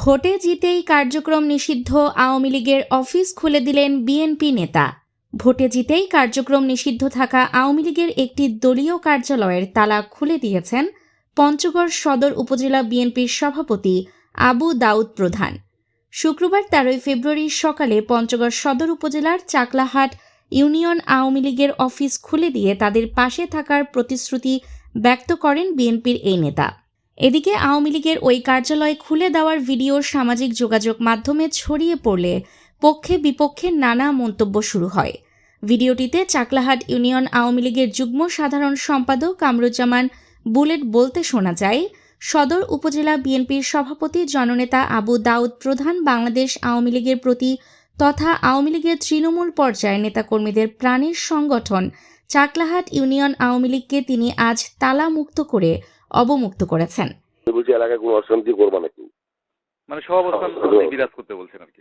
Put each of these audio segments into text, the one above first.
ভোটে জিতেই কার্যক্রম নিষিদ্ধ আওয়ামী লীগের অফিস খুলে দিলেন বিএনপি নেতা। ভোটে জিতেই কার্যক্রম নিষিদ্ধ থাকা আওয়ামী লীগের একটি দলীয় কার্যালয়ের তালা খুলে দিয়েছেন পঞ্চগড় সদর উপজেলা বিএনপির সভাপতি আবু দাউদ প্রধান। শুক্রবার তেরোই ফেব্রুয়ারি সকালে পঞ্চগড় সদর উপজেলার চাকলাহাট ইউনিয়ন আওয়ামী লীগের অফিস খুলে দিয়ে তাদের পাশে থাকার প্রতিশ্রুতি ব্যক্ত করেন বিএনপির এই নেতা। এদিকে আওয়ামী লীগের ওই কার্যালয় খুলে দেওয়ার ভিডিও সামাজিক যোগাযোগ মাধ্যমে ছড়িয়ে পড়লে পক্ষে বিপক্ষে নানা মন্তব্য শুরু হয়। ভিডিওটিতে চাকলাহাট ইউনিয়ন আওয়ামী লীগের যুগ্ম সাধারণ সম্পাদক কামরুজ্জামান বুলেট বলতে শোনা যায়, সদর উপজেলা বিএনপির সভাপতি জননেতা আবু দাউদ প্রধান বাংলাদেশ আওয়ামী লীগের প্রতি তথা আওয়ামী লীগের তৃণমূল পর্যায়ের নেতাকর্মীদের প্রাণের সংগঠন চাকলাহাট ইউনিয়ন আওয়ামী লীগকে তিনি আজ তালামুক্ত করে অবমুক্ত করেছেন। বলছি এলাকায় কোনো অশান্তি করবা নাকি? মানে সহাবস্থান হ্যাঁ, বিরাজ করতে বলছেন আর কি।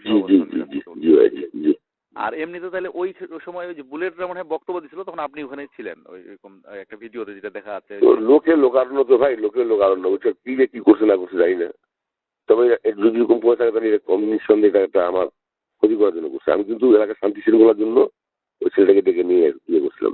আর এমনিতে তাহলে ওই সময় ওই যে বুলেটরা মনে হয় বক্তব্য দিছিল তখন আপনি ওখানে ছিলেন। ওই এরকম একটা ভিডিওতে যেটা দেখা যাচ্ছে তো লোকে লোকারণ্য তো ভাই লোকে লোকারণ্য। বুঝছ কি যে কি করছে না করছে জানি না। তবে যদি এরকম পয়সা থাকে তাহলে এরকম নিঃসন্দেহে এটা একটা আমার ক্ষতি করার জন্য করছে। আমি কিন্তু এলাকার শান্তি শৃঙ্খলার জন্য ওই ছেলেটাকে ডেকে নিয়ে ইয়ে করছিলাম।